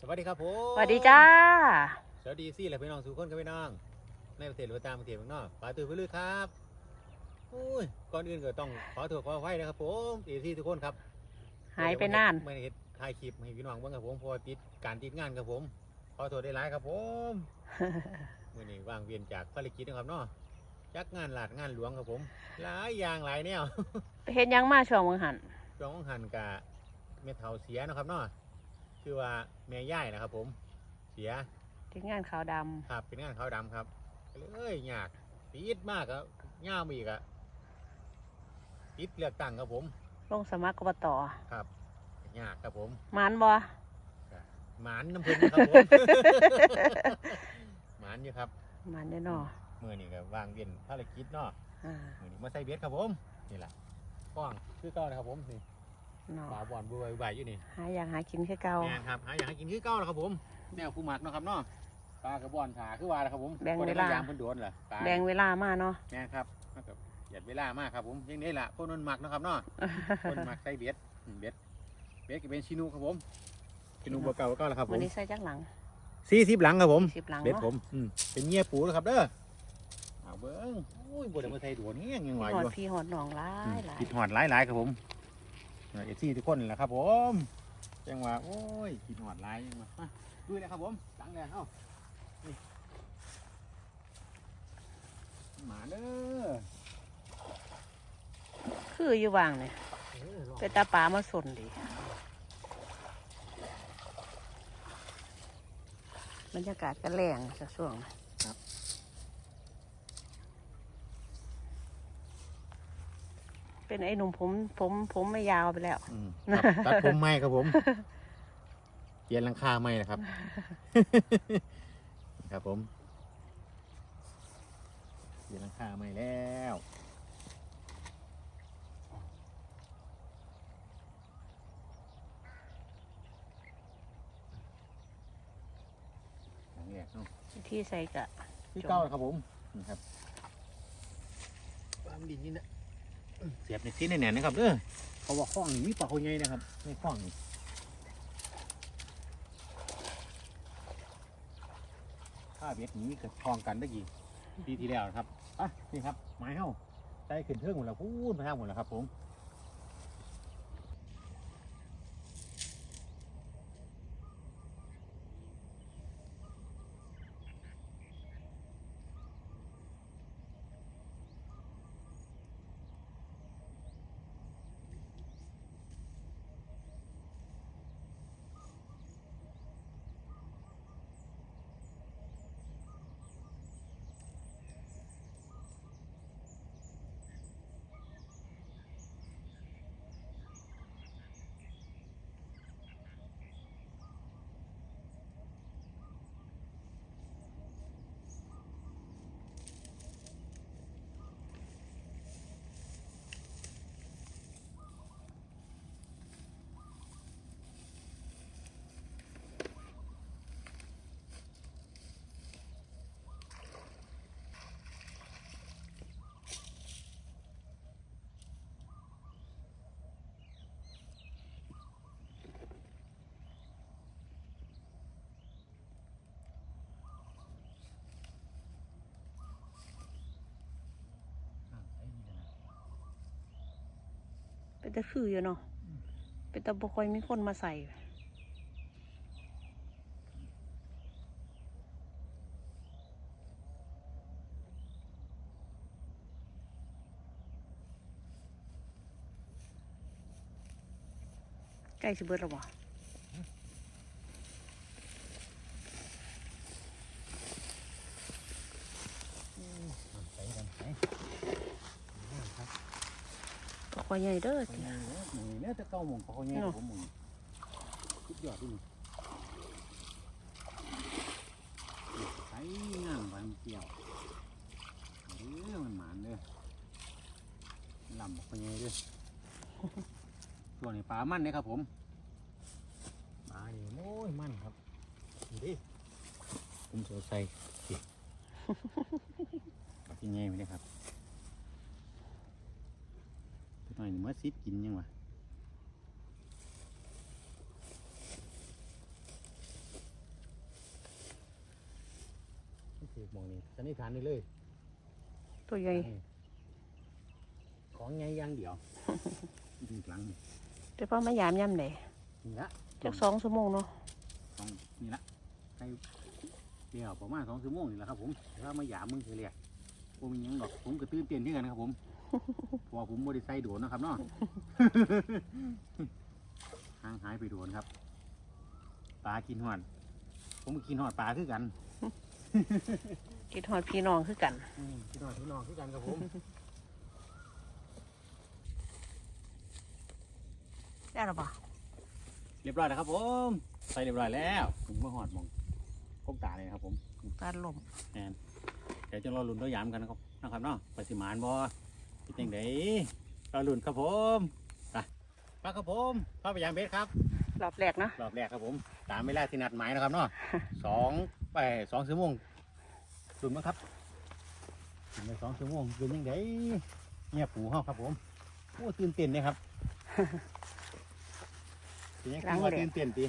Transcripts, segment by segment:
สวัสดีครับผมสวัสดีจ้า สวัสดีซี่และพี่น้องสุขคนกับพี่น้องในประเทศหรือว่าต่างประเทศข้างนอกปลาตือพื้นลือครับอุ้ยก่อนอื่นก็ต้องขอโทษขออภัยนะครับผมเอซี่ทุกคนครับ หายไปนานไม่ได้เห็นถ่ายคลิปให้พี่น้องเบิ่งครับผมเพอติดการติดงานครับผม ขอโทษได้หลายครับผมมื่อนี้ว่างเวียนจากภารกิจนะครับเนาะจักงานหลาดงานหลวงครับผม หลายอย่างหลายแนวไปเห็นยังมาช่วงมึงหันช่วงของหันกะเมทัลเสียเนาะครับเนาะ คือว่าแม่ย่ายนะครับ ผม เสียถึงงานขาวดครับเป็นงานขาวดำครับก็เลยยากติดมากครับย่ามอีกอะติดเลือกตั้งครับผมำลงสมัครกบตครับยากครับผมหมานบ่ก็หมานน้ำเพลินครับผม หมานอยู่ครับหมานแน่นอมือนี่ก็วางเวียนภารกิจเนาะ อ่ามือนี่มาใส่เบสครับผม นี่แหละกล้องคือเก่านะครับผมนี่ เนาะปลาบอลบัวใบอยู่นี่หาอย่างหากินคือเก่าแม่นครับหาอยากให้กินคือเก่าแล้วครับผมแนวผู้หมักเนาะครับเนาะปลากระบอนถาคือว่าแล้วครับผมแบ่งเวลาบ่ได้มยามเพิ่นโดนเหรอปลาแบ่งเวลามาเนาะแม่นครับมันก็หยัดเวลามากครับผมยังนี้ล่ะคนมันหมักเนาะครับเนาะคนหมักใส่เบ็ดอืมเบ็ดเบ็ดก็เป็นชินูครับผมชินูบัวเก่าก็แล้วครับผวันมนี้ใส่จักหลังสี่สิบหลังครับผมสิบหลังเบ็ดเนาะผมอืมเป็นเงี้ยปูนะครับเด้อเอาเบิ้งโอ้ยบัวเดี๋ยวมาใส่ดวนเงี้ยยังไหวหออดยู่พี่หอดหนองหลาอืมยหลายผิดหอดหลายหลายๆครับผม เอซี่ทุกคนแหละครับผมยังว่าโอ้ยผิดหอดหลายยังว่มาดูเลยครับผมหลังเลยเอ้าหมาเด้อคืออยู่วางเนี่ยเปตาปลามาสนดีบรรยากาศก็แรงสักช่วง เป็นไอ้หนุ่มผมผมผมไม่ยาวไปแล้ว อืมครับตัดผมไหมครับผมเปลี่ยนหลังคาไหมนะครับ ครับผมเปลี่ยนหลังคาไหมแล้วหลังแรกเนาะที่ใส่กะที่เก้าครับผมนี่ครับปลามันดินนี่นะ เสียบในที่แน่นๆนะครับเด้อเขาว่าข้องนี่มีปลาเขาใหญ่นะครับในข้องนี่ถ้าเบ็ดนี้เกิดคลองกันได้กี่ปีที่แล้วนะครับอะนี่ครับไม้เฮ้าใจขึ้นเทิงหมดแล้วพูดมาทางหมดแล้วครับผม เป็นตะคืออยู่เนาะเป็นตะบ่ค่อยมีคนมาใส่ใกล้สิเบิดแล้วบ่ ใส่กันใส่นี่ครับ ก็ค่ อยใหญ่เด้อหมูเนี่ยจะเก้าโมงเขาเนี่ยผมหมูสุดยอดดิใส่งานบางเกี่ยวเออมันหมานเลยลำเขาเนี่ยด้วยตัวนี้ปลามันเนี่ยครับผมปลานี่โอ้ยมันครับนี่ดิผมจะใส่ดิปลาที่เงี้ยไม่ได้ครับ หน่อยหนึ่อซีดกินยังวะมองนี่สนิทฐานนี่เลย ตัวใหญ่ ของใหญ่ย่างเดียวดีหลังนี่แต่พ่อไม่ยามย่ำเลยนี่ละจากสองชั่วโมงเนาะสองนี่ละใครเดี๋ยวประมาณสองชั่วโมงนี่แหละครับผมถ้ามายามมึงเฉลี่ยผมยังดอกผมกระตื้นเตียนที่กันครับผม พอผมบริใส่โดนนะครับเนาะห่างหายไปโดนครับ ปลากินหอด ผมก็กินหอดปลาคือกัน กินหอดพี่น้องคือกัน อืมกินหอดพี่น้องคือกันครับผม ได้หรอปะเรียบร้อยแล้วครับผม ใส่เรียบร้อยแล้วถึงเมื่อหอดหมองกบตาเลยนะครับผม การลมเดี๋ยวจะรอลุ้นรอยามกันนะครับนะครับเนาะไปสิหมานบอ เป็นยังไงรอลุ้นครับผมไปไปครับผมเข้าไปยามเบสครับรอบแรกเนาะรอบแรกครับผม ตามเวลาที่นัดหมายนะครับเนาะสองไปสองชั่วโมงลุ้นมั้งครับถึงไปสองชั่วโมงเป็นยังไงเงียบหูเฮาครับผมโอ้ตื่นเต้นเลยครับเป็นยังไงว่าตื่นเต้นตี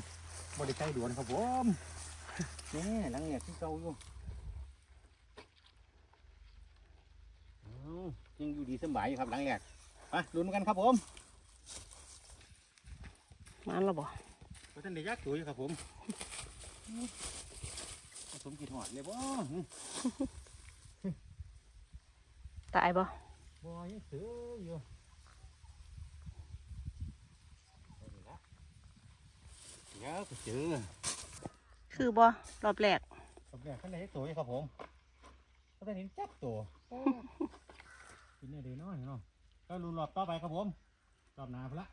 บริใจด่วนครับผมนี่หลังเนี่ยที่เก่าอยู่ อ้าว ยังอยู่ดีสำบายอยู่ครับหลังแรกไปลุ้นกันครับผมมันหรอปะพระท่านได้ยักษ์ตัวอยู่ครับผมผสมกี่หอดเลยบ่ตายปะบ่ยังเสืออยู่เอาดีละเดี๋ยวก็เจอคือปะรอบแรกรอบแรกท่านได้ยักษ์ตัวอยู่ครับผมพระท่านเห็นจับตัวโอ้ กินได้ดีน้อยเนาะก็ลุ้นรอบต่อไปครับผมรอบหน้าพนละ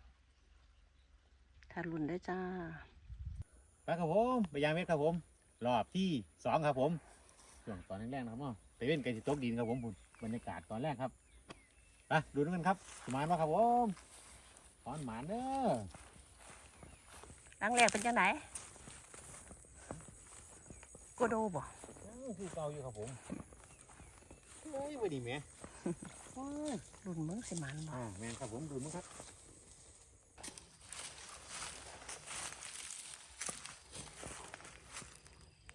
ทารุนได้จ้าไปครับผมไปยามเม็ดครับผม รอบที่สองครับผมช่วงตอนแรกๆนะครับเนาะไปเว้นไก่จิตกดินครับผมคุณบรรยากาศตอนแรกครับไปดูด้วยกันครับสมานมาครับผมตอนหมานเด้อหลังแรกเป็นจังไหนโกโดบ่เอ้าคือเก่าอยู่ครับผมโอ้ยวันนี้แหม่ โอ้ยรุ่นมึงสิมันบ่อ่าแม่นครับผมดูมั้งครับ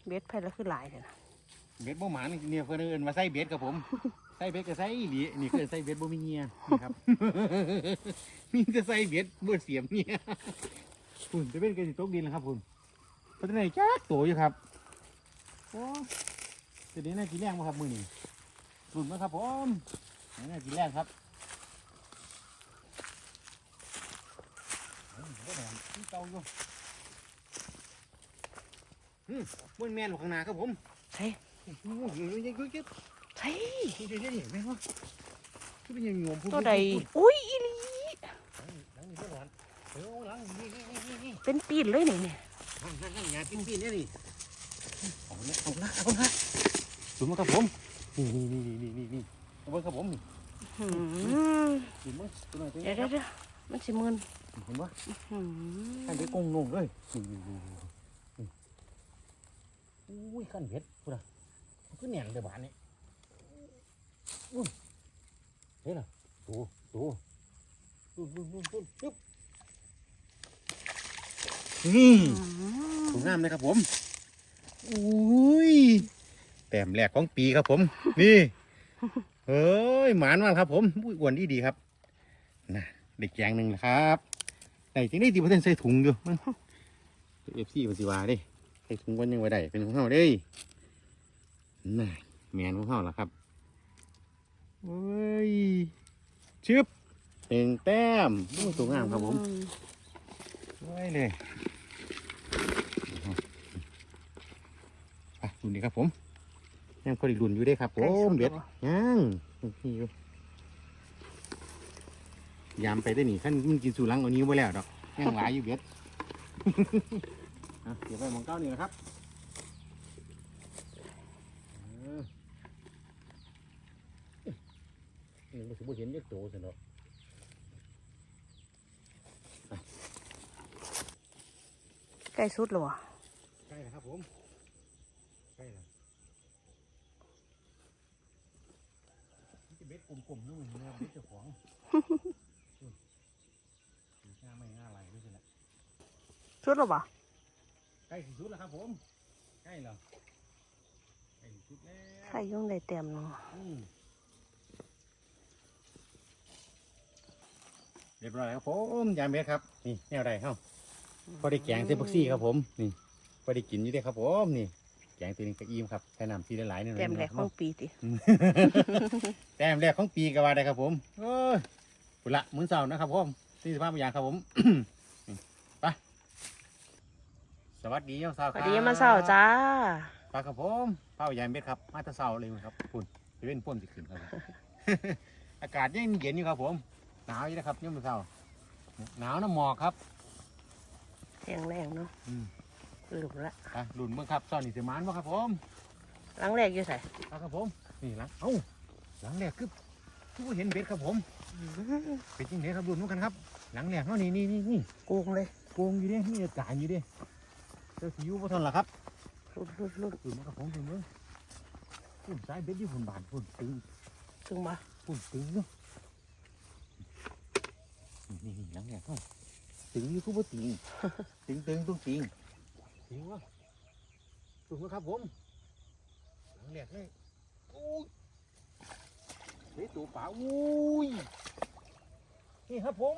เบ็ดไผ่แล้วคือหลายเลยนะเบ็ดบ่หมานเนี่ยเพื่อนเอินมาใส่เบ็ดครับผมใส่เบ็ดก็ใส่อีหลีนี่คือใส่เบ็ดบ่มีเงียนี่ครับ มีแต่ใส่เบ็ดบ่เสียมเนี่ยคุณจะเป็นไก่จิตกดินแล้วครับคุณเพราะฉะนั้นจ้าโตอยู่ครับโอ้จะได้น่ากินแรงไหมครับมือนี้รุ่นไหมครับผม น่ากินแรงครับเฮ้ยบ่แม่นที่เก่าอยู่อืมมันแม่นอยู่ข้างหน้าครับผมใช่โอ้โหเดี๋ยวๆๆๆๆใช่เดี๋ยวๆๆๆแม่นวะที่เป็นอยังงงพูตัวใดอุ้ยอีหลีหลังนี่ก็หวานเออหลังนี่นี่นี่นี่เป็นปีนเลยนี่นี่นั่งนั่งนั่งงานปิ้นๆเนี่ยนี่เอาละเอาละเอาละดูมาครับผมนี่นี่นี่นี่นี่นี่ เอาไว้ครับผมนี่หืมดูมั้งตัวไหนตัวเดี๋ยวนี้เดี๋ยวเดี๋ยวมันสิมึนเห็นปะหืมขั้นเบ็ดกงงงเลยนี่นี่นี่นี่นี่อุ้ยขั้นเบ็ดพูดนะมันก็แหน่งเดือบานนี่อุ้ยเฮ้ยล่ะตัวตัวตุ้นตุ้นตุ้นตุ้นจุ๊บนี่ หืมสวยงามเลยครับผมอุ้ยแต้มแรกของปีครับผม นี่ เฮ้ยหมานมากครับ ผมอุ้ยอ้วนดีดีครับนะเด็กแจงหนึ่งนะครับแต่จริงได้ดีเปร์เซ็นต์ใส่ถุงอยู่มันเอฟซีมันสิวาดิใส่ถุงกันยังไงได้เป็นของเฮาเด้ยน่ะแมนของเฮาล่ะครับเฮ้ยชึบหนึ่งแต้มโอ้ยสวยงามครับผมไว้ยเลยไปดูนี่ครับผม ยังพอดีรุ่นอยู่เด้ครับผมเบ็ดยังนี่อยู่ยามไปได้หนิขั้นมันกินสูหลังเอานิ้วไปแล้วดอกยังหลายอยู่เบ็ดอะเดี๋ยวไปหมองเก้านี่นะครับเออนี่มันสมบูรเห็นเด็กโตสิเนาะใกล้สุดแล้ววะใกล้แล้วครับผมใกล้แล้วนี่จะเบ็ด กลมๆนู่นเนื้อเบ็ดเจ้าของอืมหน้าไม่หน้าไหลด้วยสินะสุดแล้ววะใกล้ที่สุดแล้วครับผมใกล้แล้วใกล้สุดแล้วไข่ยุ่งได้เต็มเนาะอืมเรียบร้อยครับผมยามเม็ดครับนี่แนวใดเฮ้าพอได้แกงเส้นบักซี่ครับผมนี่พอได้กินอยู่เด้ครับผมนี่ แกงตัวนี้กระอิ่มครับใช้น้ำซีหลายๆนี่เต็มแหลกของปีติแต้มแรกของปีก็ว่าได้ครับผมโอ้ยปุละมื้อเสาร์นะครับผมสี่สิบห้าอย่างครับผม ไป สวัสดีครับสาวสวัสดีมาเศร้าจ้าปลาครับผมเป้ายายเม็ดครับ มาแตะเสาร์เลยครับปุ่นจะเป็นป่นสิขึ้นครับผม อากาศยังเย็นอยู่ครับผม หนาวอยู่นะครับยังมื้อเสาร์หนาวน้ำหมอกครับแข็งแรงเนาะอืม ลืมละไปลุ่นเมื่อครับซอนนี่สิมานบ่ครับผมหลังแรกอยู่ใส่ไปครับผม นี่หลังเอ้าหลังแรกคือคือบ่เห็นเบ็ดครับผม เป็นจริงเด้ครับลุ่นเหมือนกันครับ หลังแรกเนาะนี่นี่นี่นี่กูงเลยโกงอยู่เด้มีอากาศอยู่เด้เจ้าสิอยู่บ่ทันล่ะครับลุดลุดลุดลุ่นมาครับผมลุ่นเบิ่งปุ่นสายเบ็ดอยู่ฝุ่นบานฝุ่นตึงถึงมาปุ่นตึงเนาะนี่นี่หลังแรกเนาะตึงอยู่คือบ่ตึงตึงตึงตุ้งติง ตึงวะตึงวะครับผมหลังแรกเลยโอ้ยเฮ้ยตัวป่าอุ้ยนี่ครับผม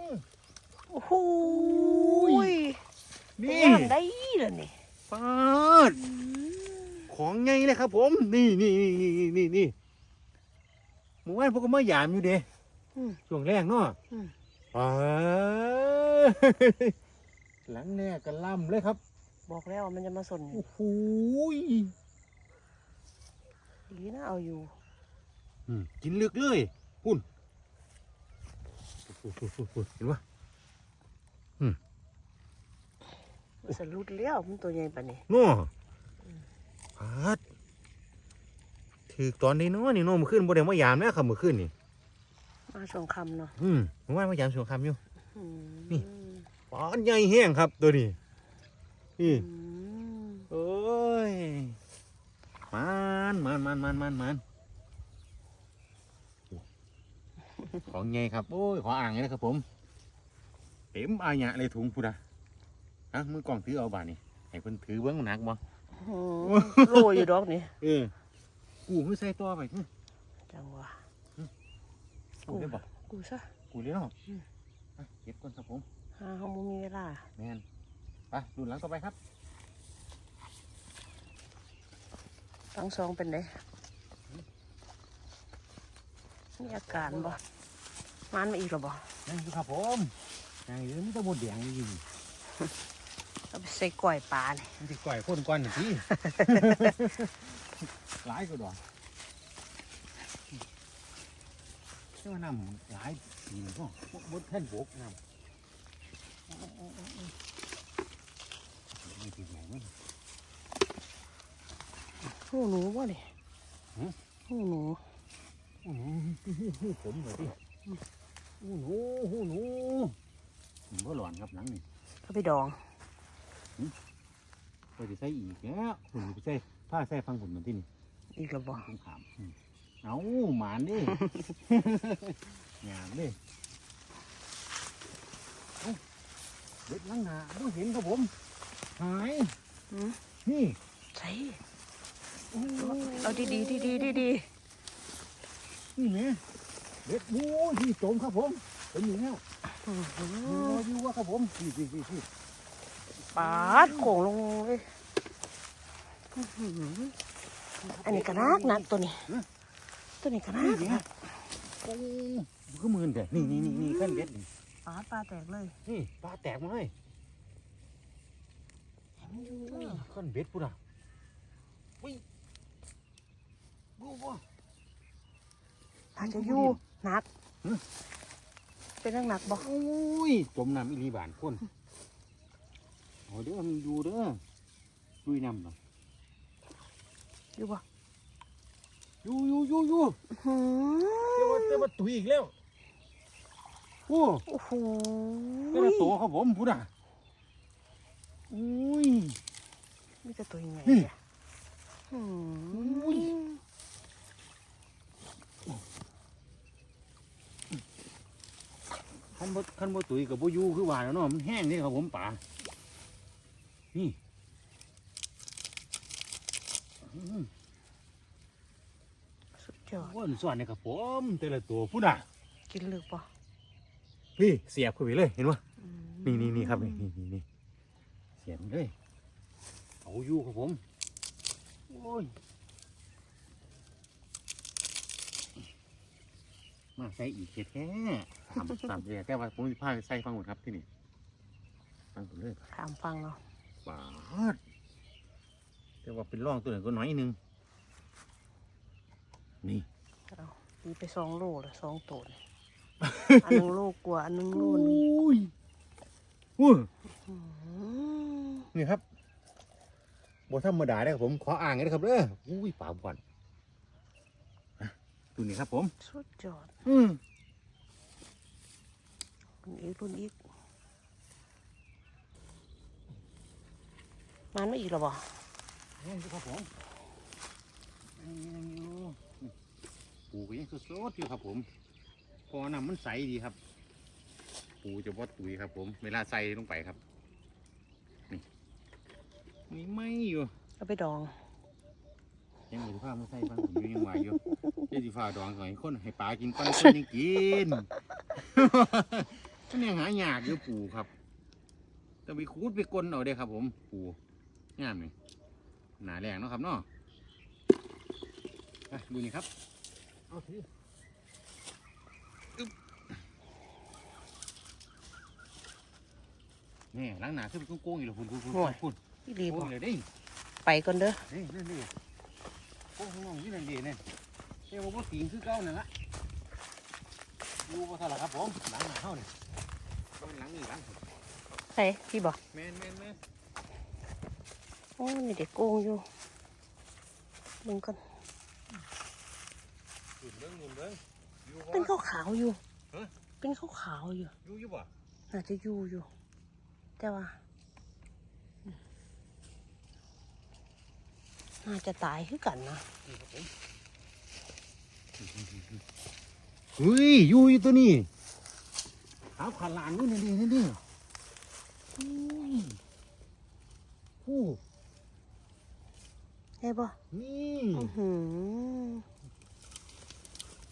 โอ้โหอุ้ยนี่งามได้เลยนี่ปาดของไงเลยครับ ผม นี่นี่นี่นี่นี่นี่หมู่บ้านพวกก็มาหยามอยู่เด้อืมช่วงแรกเนาะอืมอ่าหลังแน่กันล่ำเลยครับ บอกแล้วมันจะมาสนโอ้โหยดีนะเอาอยู่อืมกินลึกเลยพุ่นพุ่นพุ่นพุ่นพุ่นเห็นปะมันสลุดแล้วมันตัวใหญ่ปะนี่เนาะพาดถือตอนนี้เนาะนี่เนาะเมื่อคืนบ่ได้มายามนะครับเมื่อคืนนี่มาสองคำเนาะอืมเมื่อวานมายามสงครามอยู่อืมนี่ปานใหญ่แห้งครับตัวนี้ นี่อืมโอ้ยมันมันมันมันมันมันของไงครับ โอ้ย ขออ่างเลยนะครับผม เต็มอายะเลยถุงพุดะอะมือกล่องถือเอาบาทนี่ให้เพิ่นถือเบิ้งมันหนักบ่อืมโลอยู่ดอกนี่เออกูคือใส่ตัวไปอื้อจังหวะกูได้บ่กูซะกูเลยเนาะอืมอะเก็บก่อนครับผมหาเขาบ่มีเวลาแมน ไปดูหลังต่อไปครับทั้งสองเป็นไงมีอาการบ่มันมาอีกหรอบ่นั่นคือครับผมไงเรื่องนี้จะหมดแดงอยู่นี่เอาไปใส่กล้วยปลาเนี่ยมันจะก่อยคนก่อนหนึ่งทีหลายก็ดอกเชื่อว่าน้ำหลายปีนก็บดแท่นบกน้ำไม่ติดไหนมั้งหูหนูบ่เนี่ยหือหูหนูโอ้โหหูผมเลยดิหูหนูหูหนูผมก็หลอนครับหลังนี่ก็ไปดองก็จะใส่อีกแล้วผมจะไปใส่ผ้าใส่ฟังผมเหมือนที่นี่อีกหรอบ่ผมถามอืมเอาหมานดิงามดิเอ้าเด็ดลังหนาไม่เห็นครับผม หายหือ นี่ใช่โอ้โหเอาดีดีดีดีดีดีนี่แม่เด็ดโอ้ยที่โจมครับผมเป็นอยู่แล้วอื้อหืรอออยู่ว่าครับผมนี่นี่นี่นี่ปาดโขงลงเลยอื้อหืออันนี้ก็นักนักตัวนี้ตัวนี้ก็นันี่กแม่นักโอ้ยก็มือนแต่นี่นี่นี่นี่ขั้นเด็ดนี่ปาดปลาแตกเลยนี่ปลาแตกมาเลย ขั้นเบ็ดปุ๊ดอะวิ่งบูบ่อาจจะอยู่หนักหือเป็นนักหนักบ่โอ้ยจมน้ำอีหลีบานคนโอ้เด้อมันอยู่เด้อลุยน้ำเหรออยู่บ่อยู่อยู่อยู่อยู่หืเจ้าอว่าเจ้าว่าตุยอีกแล้ว โอ้โอ้โหเจ้าตัวครับผมพูดอะ อุ้ยนี่จะตัวยังไงนี่เนี่ยหือุ้ยคันบ่คันบ่ตุยกับบ่อยู่คือว่าแล้วเนาะมันแห้งนี่ครับผมป่านี่อืมจอดโอ้ยส่วนนี่ครับผมแต่ละตัวพูดอะกินลึกปะพี่เสียบเข้าไปเลยเห็นปะอืมนี่นี่นี่ครับนี่นี่นี่นี่ เสียบเลยเอาอยู่ครับผม โอ้ย มาใส่อีกเจ็ดแค่สามสามเดียแก้ว่าผมจะพาไปใส่ฟังหมดครับที่นี่ฟังหมดเลยถามฟังเนาะบาดแต่ว่าเป็นร่องตัวหนึ่งก็น้อยหนึง นี่เอาดีไปสองโลเลยสองตัวเลยอันหนึงโลกว่าอันหนึงโลนึงยอู้อืม นี่ครับบธรรมดาได้อครับผมขออ่างกันนะครับเด้ออุ้ยป่าบ่อนอะตัวนี้ครับผม สุดยอด อืมรุ่นอีกรุ่นอีกมันไม่อีกหรอบ่นี่ครับผมยังอยู่ปูก็ยังสดๆอยู่ครับผม พอน้ำมันใสดีครับ ปูจะวัดตุยครับผม เวลาใส่ลงไปครับนี่ นี่ไม่อยู่เอาไปดอง ยังมีผ้ามาใส่บ้างผมยังไหวอยู่เจ้าสีฟ้าดองสอยคนให้ปลากินก้อนคนยังกินมันยังหายากอยู่ปูครับต้องไปคูดไปกลนเอาเด้ครับ ผมปูงามเลยหนาแรงเนาะครับเนาะอะดูนี่ครับเอาถืออึ๊บนี่ล้างหนาขึ้นเป็นโก้งๆอยู่แล้วคุณคุณคุณคุณ อีรีโก้บ่งเลยเด้ไปก่อนเด้อนี่นั่นดิโก้งข้างนอกนี่นั่นดิเนี่ยเอ้ว่าตีนคือเก้านั่นละดูว่าเท่าไหร่ครับผมหลังหนาเท่านี่ก็เป็นหลังนี่หลังใส่พี่บ่แมนแมนแมนโอ้นี่เด็กโกงอยู่มึงก่อนหยุดเบิ้งหยุดเบิ้งอยู่เป็นบ่ขาวขาวๆอยู่ฮะเป็นขาวขาวๆอยู่อยู่อยู่บ่น่าจะอยู่อยู่แต่ว่าอืม น่าจะตายคือกันนะนี่ครับผมเฮ้ยอยู่อยู่ตัวนี้ขาวขาลานอยู่นี่ดินี่ดิอุ้ยโอ้ได้ปะนี่อือหือ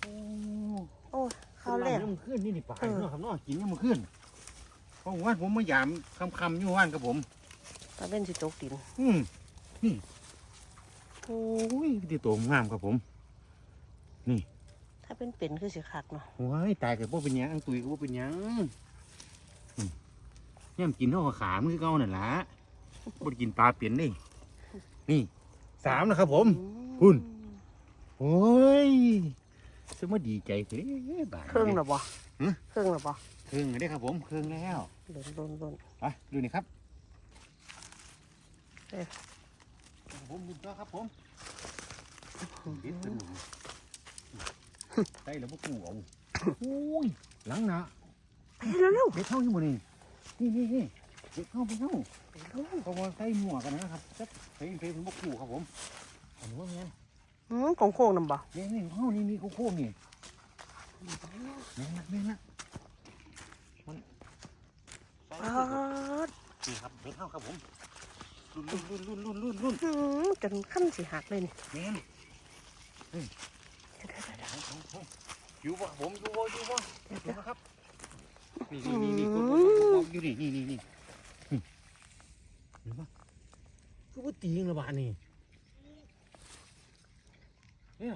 โอ้โอ้ยข้าวแรกยังขึ้นนี่นี่ปลาเออเนาะครับเนาะกินยังมาขึ้นเพราะว่าผมมายามคำคำๆอยู่ว่านครับผมตาเป็นสิตกดินอืมนี่ โอ้ยดีตัวงามครับผมถ้าเป็นเป็นคือสิคักเนาะว้ายตายกับพวกเป็นหยังอังตุยกับพวกเป็นหยังอืมเนี่ยมันกินเท่ากับขามือเก่านั่นล่ะบ่ได้กินปลาเปลี่ยนนี่นี่สามนะครับผมคุณโอ้ยสมาดีใจเฮ้ยบาดเครื่องหรอบ่หึเครื่องหรอบ่เครื่องได้ครับผมเครื่องแล้วหล่นหล่นหล่นไปดูนี่ครับ เอ๊ะครับผมดูต่อครับผมบิดเป็นหมูใส่แล้วพวกกูเอาโอ้ยหลังหนะไปเร็วเร็วเด็กเข้าอยู่บ่นี่นี่นี่นี่เด็กเข้าไปเข้าไปเร็วเพราะว่าใส่หมวกกันนะครับจับใส่ใส่พวกกูครับผมอันนี้ว่าไงอืมของโค้งนำบ่นี่นี่เข้านี่นี่โค้งๆนี่แม่งละแม่งละมันใส่ปาดนี่ครับเด็กเข้าครับผม รุ่นรุ่นรุ่นรุ่นรุ่นรุ่นอืมจนขั้นสิหักเลยนี่แม่นเดี๋ยวๆเอาเอาเอาอยู่บ่ผมอยู่บ่อยู่บ่ๆเดี๋ยวดูๆนะครับนี่นี่นี่นี่อืกมดกดกดอยู่นี่นี่นี่นี่นี่เห็นปะคือว่าตีงระบาดนี่เนี่ย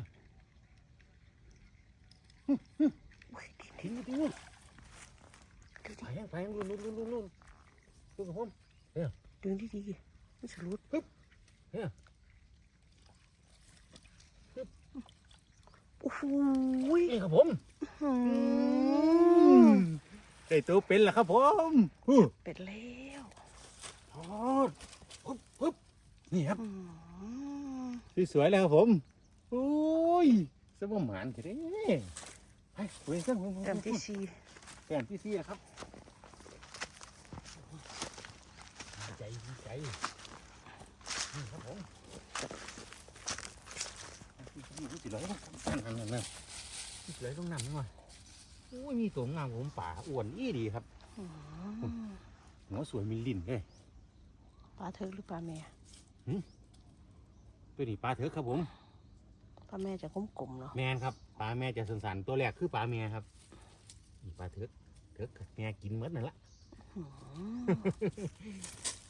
โอ้ยดินทิ้งทิ้งดินไปยังไปยังลุ้นลุ้นลุ้นลุ้นลุ้นลุ้นกับผมดึงดีๆ มันสลุดเนี่ยโอ้โหนี่ครับผมอืมได้ตัวเป็นแล้วครับผมฮึเป็ดแล้วทอดปึ๊บปึ๊บนี่ครับอืมสวยๆเลยครับผมโอ้ยสมหมานกันเด้ไปเว้ยกันแต้มที่สี่แต้มที่สี่นะครับดีใจดีใจนี่ครับผม นี่สิไหลลงนั่นนั่นนั่นสิไหลลงน้ำนี่มาโอ้ยมีตัวงามผมป่าอ้วนอีดีครับอืมหัวสวยมีลิ้นเลยปลาเถิกหรือปลาแม่ตัวนี้ปลาเถอะครับผมปป้าแม่จะกลมๆเนาะแมนครับปลาแม่จะสันๆตัวแรกคือปลาแม่ครับอีปลาเถิกเถิกกับแม่กินหมดนั่นละอืม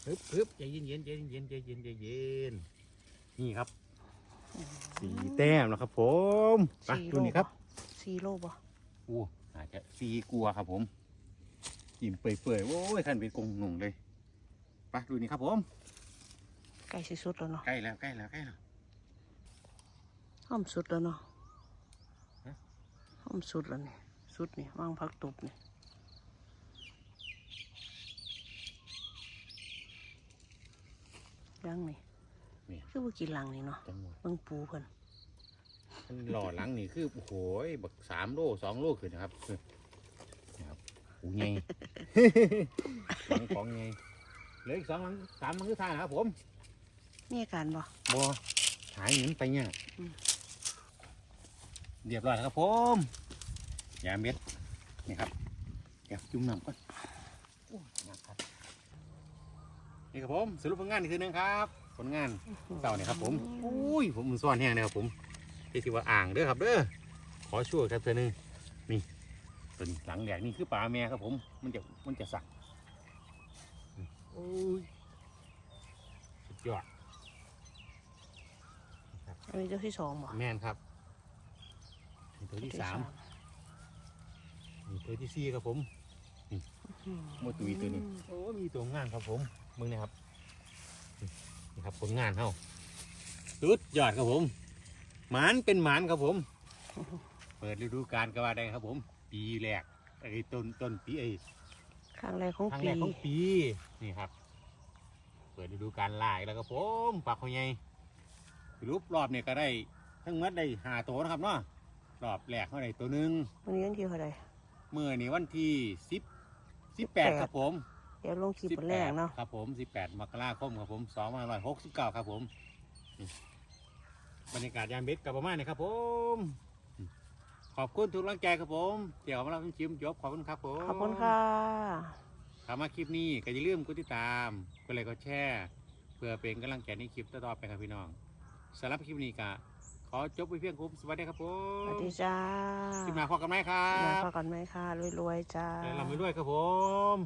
ฮึบฮึบใจเย็นเย็นๆใจเย็นๆใจเย็นใจเย็นนี่ครับ สีแต้มแล้วครับ ผมไปดูนี่ครับสี่โลบ่อู้อาจจะสีกลัวครับผมอิ่มเปื่อยๆโอ้ยท่านเป็นกงหนุ่งเลยไปดูนี่ครับผม ใกล้สิสุดแล้วเนาะใกล้แล้วใกล้แล้วใกล้แล้ว ห้อมสุดแล้วเนาะฮะ ห้อมสุดแล้วนี่สุดนี่วางพักตุบนี่ยังนี่ นี่คือว่ากินหลังนี่เนาะจังหวะเบิ่งปูเพิ่นมันหล่อหลังนี่คือโอ้โหบักสามโลสองโลขึ้นนะครับนี่ครับหูไง หลังของไงเหลืออีกสองหลังสามหลังคือทางนะครับผมมีอาการบ่ บอหายหนีไปเนี่ยอืม เรียบร้อยแล้วครับผมยาเม็ดนี่ครับเดี๋ยวจุ่มน้ำก่อนโอ้ยหนักครับนี่ครับผมสรุปผลงานอีกทีหนึงครับ ผลงานเต่าเนี่ยครับ ผมอุ้ยผมมันซ่อนแห้งเลยครับผมที่ที่ว่าอ่างเด้อครับเด้อขอช่วยครับเธอหนึ่งนี่ตัวนี้หลังแหลกนี่คือปลาแม่ครับ ผม มันจะมันจะสั่งโอ้ยสุดยอดอันนี้เจ้าที่สองบ่แม่นครับนี่ตัวที่สามนี่ตัวที่สี่ครับผมอืมโมตุยตัวนี้โอ้มีตัวงานครับผมมึงนะครับ นี่ครับผลงานเขาสุดยอดครับผม หมานเป็นหมานครับผม เปิดฤดูกาลก็ว่าได้ครับ ผม ปีแรกไอ้ต้นต้นปีไอ้ครั้งแรกของครั้งปีแรกของปีนี่ครับ เปิดฤดูกาลลายแล้วครับผมปากเขาใหญ่รูปรอบเนี่ยก็ได้ ทั้งหมดได้หาตัวนะครับเนาะรอบแรกเขาได้ตัวหนึ่งวันนี้วันที่เท่าไหร่เมื่อนี่วันที่สิบสิบแปดครับผม เดี๋ยวลงคลิปวันแรกเนาะครับผม18มกราคมครับผม2569ครับผมนี่บรรยากาศยามเบ็ดกับประมาณนี้ครับผม ขอบคุณทุกกำลังใจครับผม เดี๋ยวมาเราชิมจบขอบคุณครับผมขอบคุณค่ะถ้ามาคลิปนี้ก็อย่าลืมกดติดตามกดไลค์กดแชร์เพื่อเป็นกำลังใจในคลิปต่อๆไปครับพี่น้องสำหรับคลิปนี้ก็ขอจบไปเพียงครับสวัสดีครับผสวัสมดีจ้าคลิปหน้าพบกันไหมครัมาบพอกันไหมค่ะรวยๆจ้าและเราไปด้วยครับผม